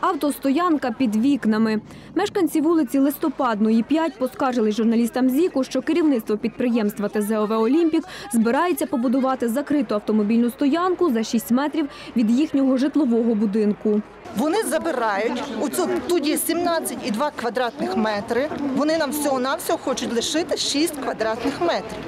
Автостоянка під вікнами. Мешканці вулиці Листопадної 5 поскаржили журналістам ЗІКу, що керівництво підприємства ТЗОВ «Олімпік» збирається побудувати закриту автомобільну стоянку за 6 метрів від їхнього житлового будинку. Вони забирають у цю є 17,2 квадратних метри. Вони нам всього навсього хочуть лишити 6 квадратних метрів.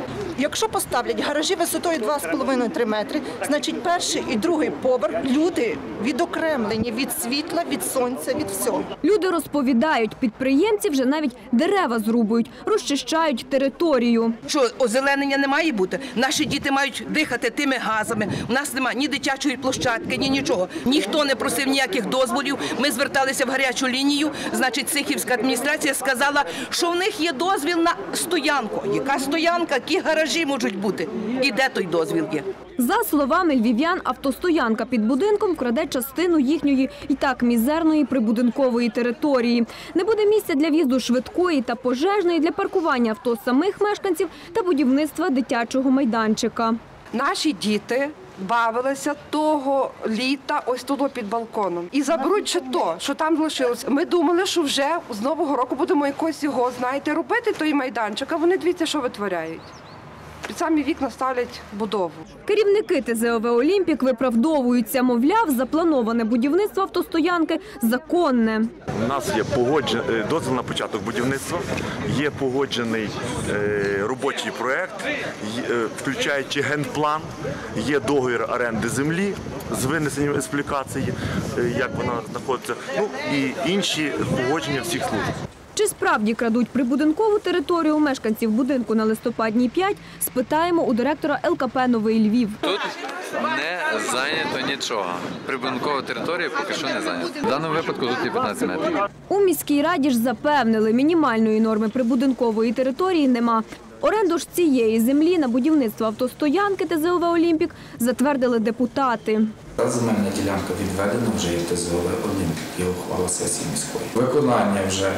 Якщо поставлять гаражі висотою 2,5-3 метри, значить перший і другий поверх люди відокремлені від світла, від сонця, від всього. Люди розповідають, підприємці вже навіть дерева зрубують, розчищають територію. Що озеленення не має бути? Наші діти мають дихати тими газами. У нас немає ні дитячої площадки, ні нічого. Ніхто не просив ніяких дозволів. Ми зверталися в гарячу лінію. Значить, Сихівська адміністрація сказала, що в них є дозвіл на стоянку. Яка стоянка, які гаражі можуть бути? І де той дозвіл є? За словами львів'ян, автостоянка під будинком краде частину їхньої і так мізерної прибудинкової території. Не буде місця для в'їзду швидкої та пожежної для паркування авто самих мешканців та будівництва дитячого майданчика. Наші діти бавилися того літа ось тут під балконом. І заберуть ще то, що там залишилось. Ми думали, що вже з нового року будемо якось його, знаєте, робити, той майданчик. А вони дивіться, що витворяють. Під самі вікна ставлять будову. Керівники ТЗОВ «Олімпік» виправдовуються, мовляв, заплановане будівництво автостоянки законне. У нас є погоджений дозвіл на початок будівництва, є погоджений е, робочий проект, е, включаючи генплан, є договір оренди землі з винесенням експлікації, е, як вона знаходиться, ну і інші погодження всіх служб. Чи справді крадуть прибудинкову територію у мешканців будинку на листопадній 5, спитаємо у директора ЛКП «Новий Львів». Тут не зайнято нічого. Прибудинкова територія поки що не зайнята. В даному випадку тут є 15 метрів. У міській раді ж запевнили, мінімальної норми прибудинкової території нема. Оренду ж цієї землі на будівництво автостоянки ТЗОВ «Олімпік» затвердили депутати. Та земельна ділянка відведена вже є ТЗОВ Олімпік, є ухвала сесії міської. Виконання вже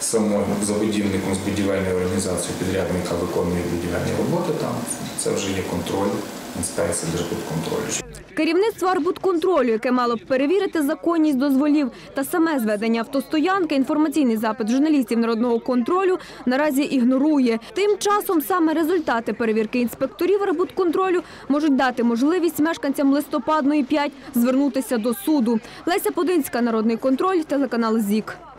самим забудівником з будівельної організації підрядника, виконує будівельні роботи там, це вже є контроль, інспекція держбудконтролю. Керівництво арбудконтролю, яке мало б перевірити законність дозволів та саме зведення автостоянки, інформаційний запит журналістів народного контролю наразі ігнорує. Тим часом саме результати перевірки інспекторів арбудконтролю можуть дати можливість мешканцям листопадної 5 звернутися до суду. Леся Подинська, народний контроль, телеканал ЗІК.